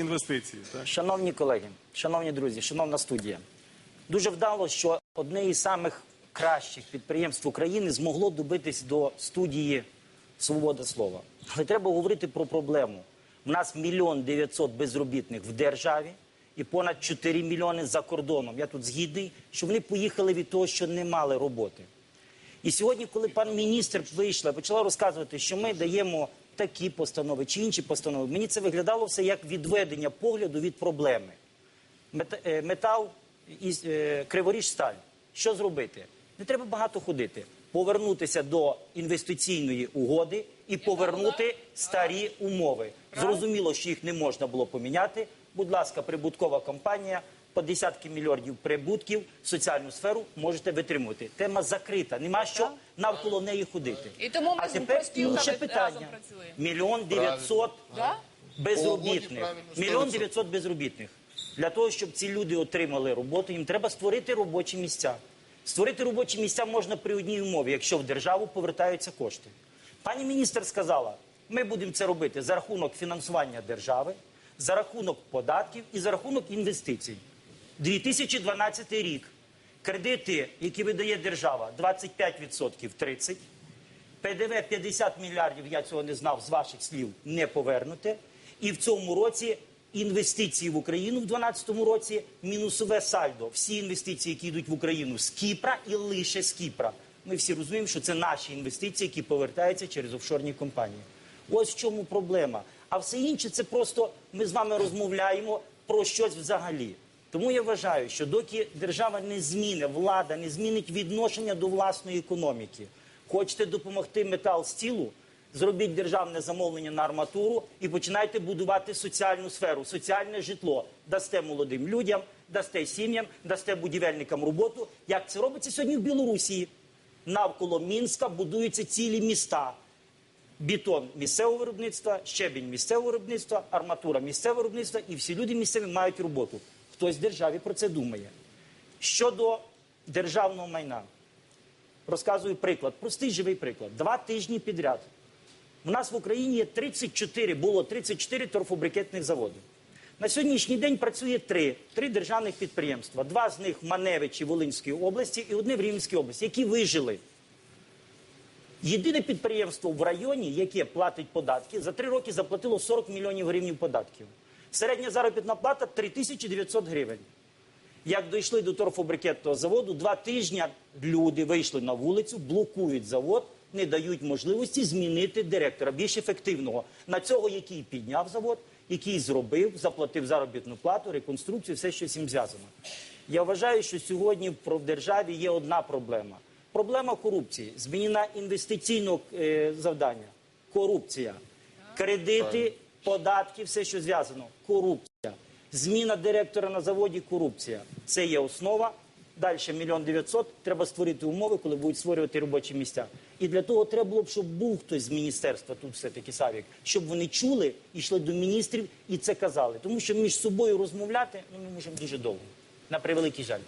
інвестиції. Так? Шановні колеги, шановні друзі, шановна студія, дуже вдало, що одне із самих кращих підприємств України змогло добитись до студії Свобода слова. Але треба говорити про проблему. У нас мільйон дев'ятсот безробітних в державі і понад 4 мільйони за кордоном. Я тут згідний, що вони поїхали від того, що не мали роботи. І сьогодні, коли пан міністр вийшла, почала розказувати, що ми даємо такі постанови чи інші постанови, мені це виглядало все як відведення погляду від проблеми. Е, Метал і е, криворіж сталь. Що зробити? Не треба багато ходити. Повернутися до інвестиційної угоди і повернути старі умови. Зрозуміло, що їх не можна було поміняти. Будь ласка, прибуткова компанія по десятки мільярдів прибутків, соціальну сферу можете витримувати. Тема закрита. Нема що навколо неї ходити. І тому ми а з тепер інше разом питання. працюємо. Мільйон дев'ятсот Да? безробітних. правильно, Мільйон 100%. дев'ятсот безробітних. Для того, щоб ці люди отримали роботу, їм треба створити робочі місця. Створити робочі місця можна при одній умові, якщо в державу повертаються кошти. Пані міністр сказала, ми будемо це робити за рахунок фінансування держави, за рахунок податків і за рахунок інвестицій. 2012 рік. Кредити, які видає держава, 25% 30%. ПДВ 50 мільярдів, я цього не знав з ваших слів, не повернуте. І в цьому році інвестиції в Україну в 2012 році мінусове сальдо. Всі інвестиції, які йдуть в Україну з Кіпра і лише з Кіпра. Ми всі розуміємо, що це наші інвестиції, які повертаються через офшорні компанії. Ось в чому проблема. А все інше це просто ми з вами розмовляємо про щось взагалі. Тому я вважаю, що доки держава не зміни, влада не змінить відношення до власної економіки, хочете допомогти метал стілу, зробіть державне замовлення на арматуру і починайте будувати соціальну сферу, соціальне житло. Дасте молодим людям, дасте сім'ям, дасте будівельникам роботу. Як це робиться сьогодні в Білорусі? Навколо Мінська будуються цілі міста. Бетон місцевого виробництва, щебінь місцевого виробництва, арматура місцевого виробництва, і всі люди місцеві мають роботу. Хтось в державі про це думає. Щодо державного майна, розказую приклад, простий живий приклад. Два тижні підряд. У нас в Україні є 34, було 34 торфобрикетних заводи. На сьогоднішній день працює три, три державних підприємства. Два з них в Маневичі Волинської області і одне в Рівненській області, які вижили. Єдине підприємство в районі, яке платить податки, за три роки заплатило 40 мільйонів гривень податків. Середня заробітна плата 3900 гривень. Як дійшли до торфобрикетного заводу, два тижні люди вийшли на вулицю, блокують завод, не дають можливості змінити директора більш ефективного на цього, який підняв завод, який зробив, заплатив заробітну плату, реконструкцію, все, що з цим зв'язано. Я вважаю, що сьогодні в державі є одна проблема. Проблема корупції, зміна інвестиційного е, завдання, корупція, кредити, податки, все, що зв'язано, корупція. Зміна директора на заводі корупція. Це є основа. Далі мільйон дев'ятсот. Треба створити умови, коли будуть створювати робочі місця. І для того треба було б, щоб був хтось з міністерства, тут все-таки Савік, щоб вони чули, йшли до міністрів і це казали. Тому що між собою розмовляти ну, ми можемо дуже довго. На превеликий жаль.